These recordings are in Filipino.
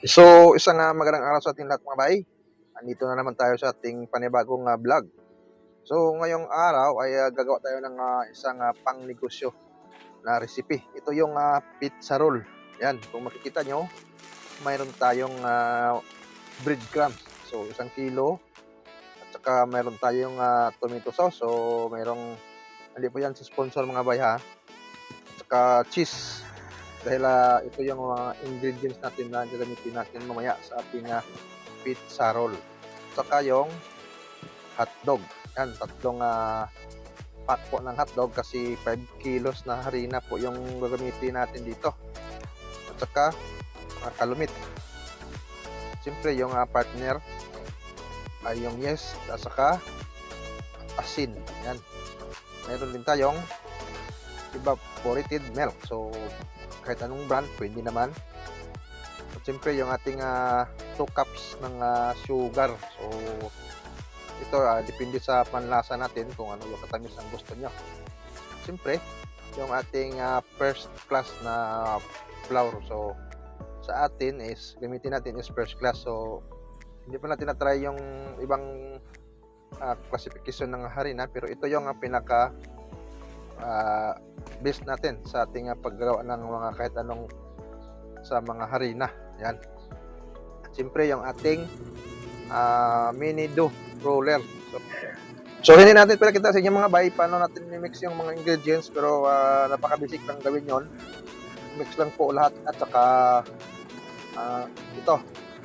So, isang uh, magandang araw sa ating lahat mga bay. Andito na naman tayo sa ating panibagong uh, vlog. So, ngayong araw ay uh, gagawa tayo ng uh, isang uh, pangnegosyo na recipe. Ito yung uh, pizza roll. Yan, kung makikita nyo, mayroon tayong uh, breadcrumbs. So, isang kilo. At saka mayroon tayong uh, tomato sauce. So, mayroong, hindi po yan sa sponsor mga bay ha. At saka cheese dahil uh, ito yung mga ingredients natin na gagamitin natin mamaya sa ating uh, pizza roll. Saka yung hotdog. Yan, tatlong uh, pack po ng hotdog kasi 5 kilos na harina po yung gagamitin natin dito. At saka uh, kalumit. Siyempre yung uh, partner ay yung yes at saka asin. Yan. Meron din tayong evaporated milk. So, kahit anong brand, pwede naman. At siyempre, yung ating 2 cups ng ah, sugar. So, ito, ah, depende sa panlasa natin kung ano yung katamis ang gusto nyo. Siyempre, yung ating ah, first class na flour. So, sa atin is, gamitin natin is first class. So, hindi pa natin na-try yung ibang ah, classification ng harina. Pero ito yung ah, pinaka ah, base natin sa ating uh, paggawa ng mga kahit anong sa mga harina. Yan. At siyempre yung ating uh, mini dough roller. So, so hindi natin pinakita sa inyo mga bay paano natin i-mix yung mga ingredients pero uh, napaka-basic lang gawin yon. Mix lang po lahat at saka uh, ito,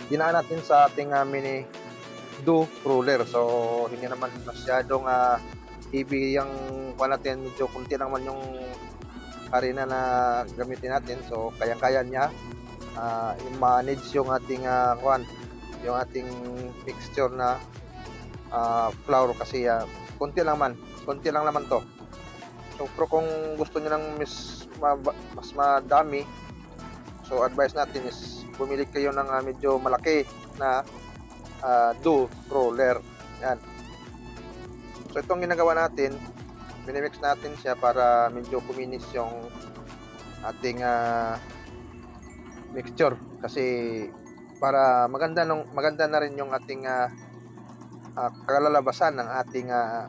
dinaan natin sa ating uh, mini dough roller. So hindi naman masyadong uh, heavy yung natin medyo kunti lang man yung harina na gamitin natin. So kayang-kaya niya uh, i-manage yung ating uh, kuan yung ating mixture na uh, flour kasi uh, kunti lang man kunti lang naman to. So pero kung gusto niyo ng mas, ma, mas madami so advice natin is bumili kayo ng uh, medyo malaki na uh, dough roller. Yan So itong ginagawa natin, minimix natin siya para medyo kuminis yung ating uh, mixture kasi para maganda nung maganda na rin yung ating uh, uh, kalalabasan ng ating uh,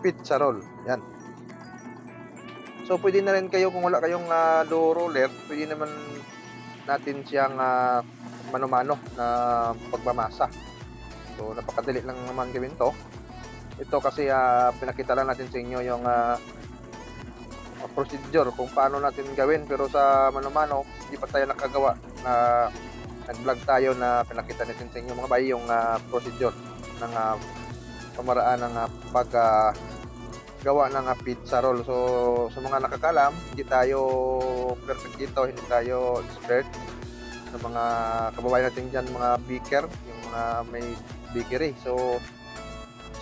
pizza roll. Yan. So pwede na rin kayo kung wala kayong uh, dough roller, pwede naman natin siyang uh, mano-mano na pagmamasa. So, napakadali lang naman gawin to. Ito kasi uh, pinakita lang natin sa inyo yung uh, procedure kung paano natin gawin. Pero sa mano-mano, hindi pa tayo nakagawa na nag-vlog tayo na pinakita natin sa inyo mga bay yung uh, procedure ng uh, pamaraan ng uh, pag uh, ng uh, pizza roll. So, sa mga nakakalam, hindi tayo perfect dito, hindi tayo expert sa mga kababayan natin dyan, mga beaker, yung mga may bakery. So,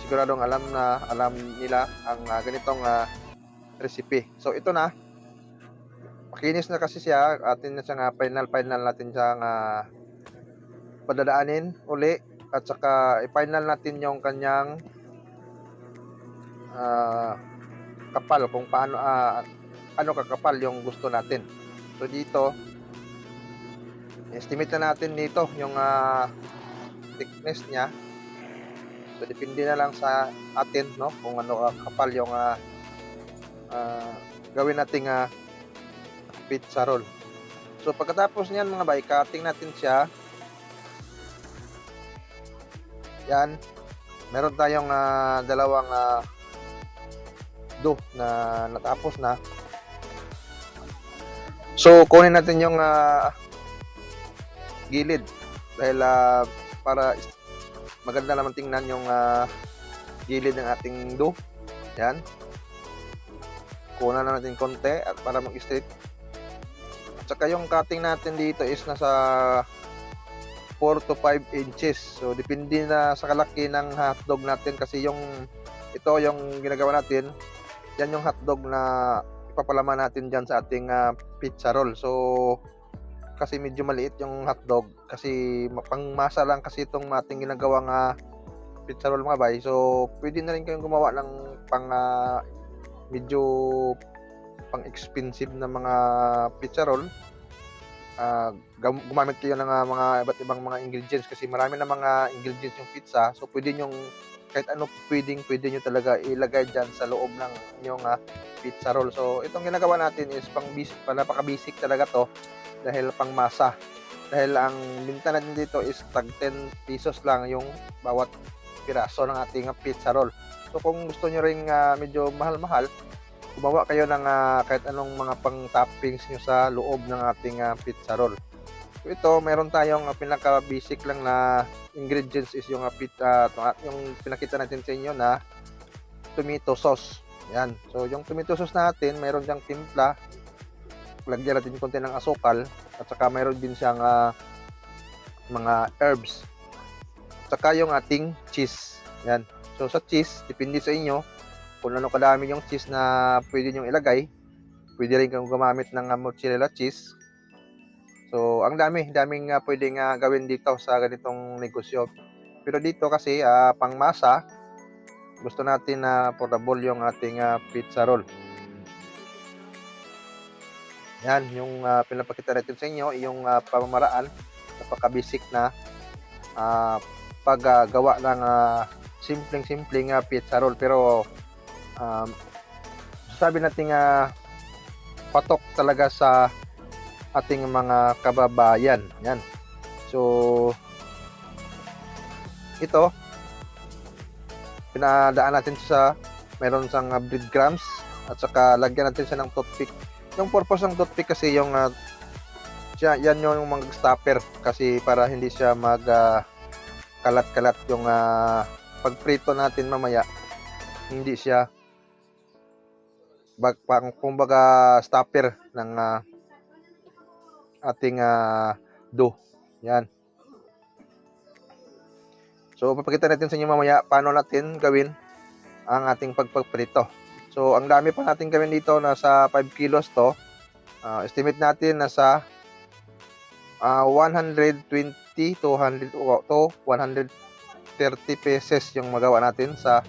siguradong alam na, alam nila ang uh, ganitong uh, recipe. So, ito na. Makinis na kasi siya. Atin na siyang uh, final, final natin siyang uh, padadaanin uli. At saka, i-final natin yung kanyang uh, kapal. Kung paano, uh, ano kakapal yung gusto natin. So, dito, estimate na natin dito yung uh, thickness niya. So, depende na lang sa atin, no? Kung ano uh, kapal yung uh, uh, gawin nating uh, pizza roll. So, pagkatapos niyan mga bay, cutting natin siya. Yan. Meron tayong uh, dalawang uh, dough na natapos na. So, kunin natin yung uh, gilid dahil uh, para maganda naman tingnan yung uh, gilid ng ating dough. Yan. Kunan na natin konti at para mag-straight. At saka yung cutting natin dito is nasa 4 to 5 inches. So, depende na sa kalaki ng hotdog natin kasi yung ito yung ginagawa natin. Yan yung hotdog na ipapalaman natin dyan sa ating uh, pizza roll. So, kasi medyo maliit yung hotdog kasi pangmasa lang kasi itong ating ginagawang uh, pizza roll mga bay so pwede na rin kayong gumawa ng pang uh, medyo pang expensive na mga pizza roll gam- gumamit kayo ng ah, mga iba't ibang mga ingredients kasi marami na mga ingredients yung pizza. So pwede nyo kahit ano pwedeng pwede nyo talaga ilagay dyan sa loob ng inyong ah, pizza roll. So itong ginagawa natin is pang basic, pa napaka basic talaga to dahil pang masa. Dahil ang binta natin dito is tag 10 pesos lang yung bawat piraso ng ating pizza roll. So kung gusto nyo ring ah, medyo mahal-mahal, gumawa kayo ng ah, kahit anong mga pang toppings nyo sa loob ng ating ah, pizza roll. So ito, meron tayong ah, pinaka basic lang na ingredients is yung ah, to- ah, yung pinakita natin sa inyo na tomato sauce. Yan. So yung tomato sauce natin, meron diyang timpla. Lagyan natin konti ng asukal at saka meron din siyang ah, mga herbs. At saka yung ating cheese. Yan. So sa cheese, depende sa inyo kung ano kadami yung cheese na pwede nyo ilagay. Pwede rin kang gumamit ng ah, mozzarella cheese. So, ang dami, daming uh, ah, gawin dito sa ganitong negosyo. Pero dito kasi ah, pangmasa, gusto natin na portable yung ating ah, pizza roll. Yan, yung ah, pinapakita natin sa inyo, yung ah, pamamaraan, napaka-basic na ah, paggawa ng ah, simpleng-simpleng ah, pizza roll. Pero, um, sabi natin nga patok talaga sa ating mga kababayan. Yan. So, ito, pinadaan natin sa meron sang uh, breadcrumbs at saka lagyan natin siya ng toothpick. Yung purpose ng toothpick kasi yung uh, siya, yan yung mga stopper kasi para hindi siya mag uh, kalat-kalat yung uh, pagprito natin mamaya hindi siya bag, pang, kumbaga stopper ng uh, ating uh, dough. Yan. So, papakita natin sa inyo mamaya paano natin gawin ang ating pagpagprito. So, ang dami pa natin gawin dito, nasa 5 kilos to. Ah, estimate natin nasa ah, 120 to 100 to 130 pesos yung magawa natin sa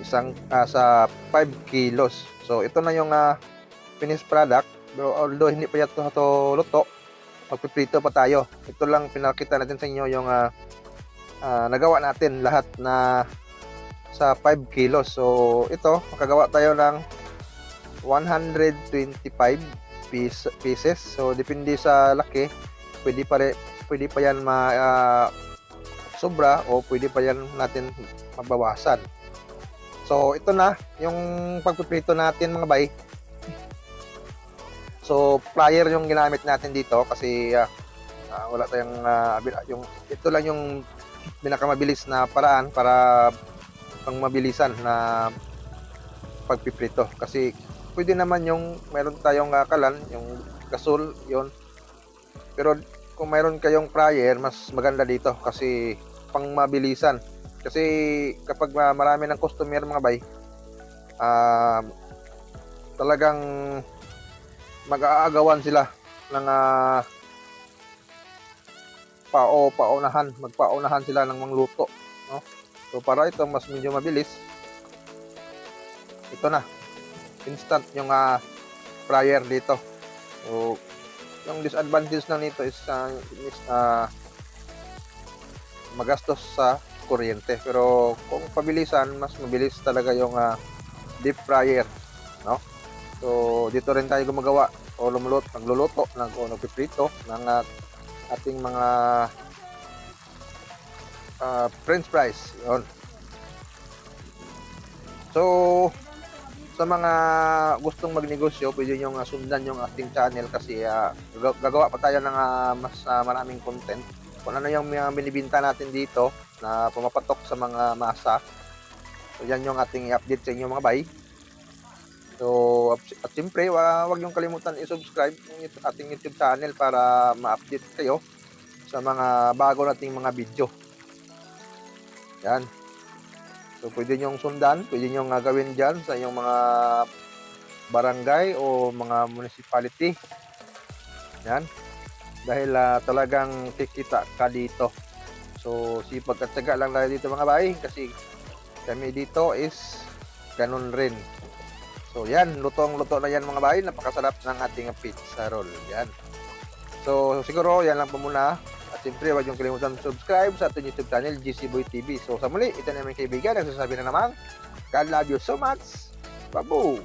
isang ah, sa 5 kilos. So, ito na yung ah, finished product. Pero although hindi pa ito ito luto, magpiprito pa tayo. Ito lang pinakita natin sa inyo yung ah, ah, nagawa natin lahat na sa 5 kilos. So, ito, makagawa tayo ng 125 piece, pieces. So, depende sa laki, pwede pa, rin, pwede pa yan ma, ah, sobra o pwede pa yan natin mabawasan. So, ito na yung pagpiprito natin mga bay. So, plier yung ginamit natin dito kasi ah, ah, wala tayong abil- yung ito lang yung pinakamabilis na paraan para pang mabilisan na pagpiprito. Kasi pwede naman yung meron tayong ah, kalan yung gasol yon pero kung meron kayong fryer mas maganda dito kasi pang mabilisan. Kasi kapag ah, marami ng customer mga bay ah, talagang mag-aagawan sila ng ah, pao paunahan magpaunahan sila ng mangluto no so para ito mas medyo mabilis. Ito na. Instant yung ah, fryer dito. So yung disadvantage na nito is, ah, is ah, magastos sa kuryente. Pero kung pabilisan mas mabilis talaga yung ah, deep fryer no? So dito rin tayo gumagawa o lumuluto nagluluto ng o nagpiprito ng ah, ating mga ah, french fries. Yun. So, sa mga gustong magnegosyo, pwede nyo nga sundan yung ating channel kasi gag- gagawa pa tayo ng ah, mas ah, maraming content. Kung ano yung mga binibinta natin dito na pumapatok sa mga masa. So, yan yung ating i-update sa inyo mga bay. So, at- siyempre, wa- wag yung kalimutan i-subscribe yung ating YouTube channel para ma-update kayo sa mga bago nating mga video. Yan. So, pwede nyong sundan, pwede nyong nga gawin dyan sa inyong mga barangay o mga municipality. Yan. Dahil ah, talagang kikita ka dito. So, sipag at syaga lang tayo dito mga bay kasi kami dito is ganun rin. So, yan. Lutong-luto na yan mga bay. Napakasarap ng ating pizza roll. Yan. So, siguro yan lang po muna. At siyempre, huwag yung kalimutan subscribe sa ating YouTube channel, GC Boy TV. So, sa muli, ito na yung kaibigan. Nagsasabi na naman, God love you so much. Babu!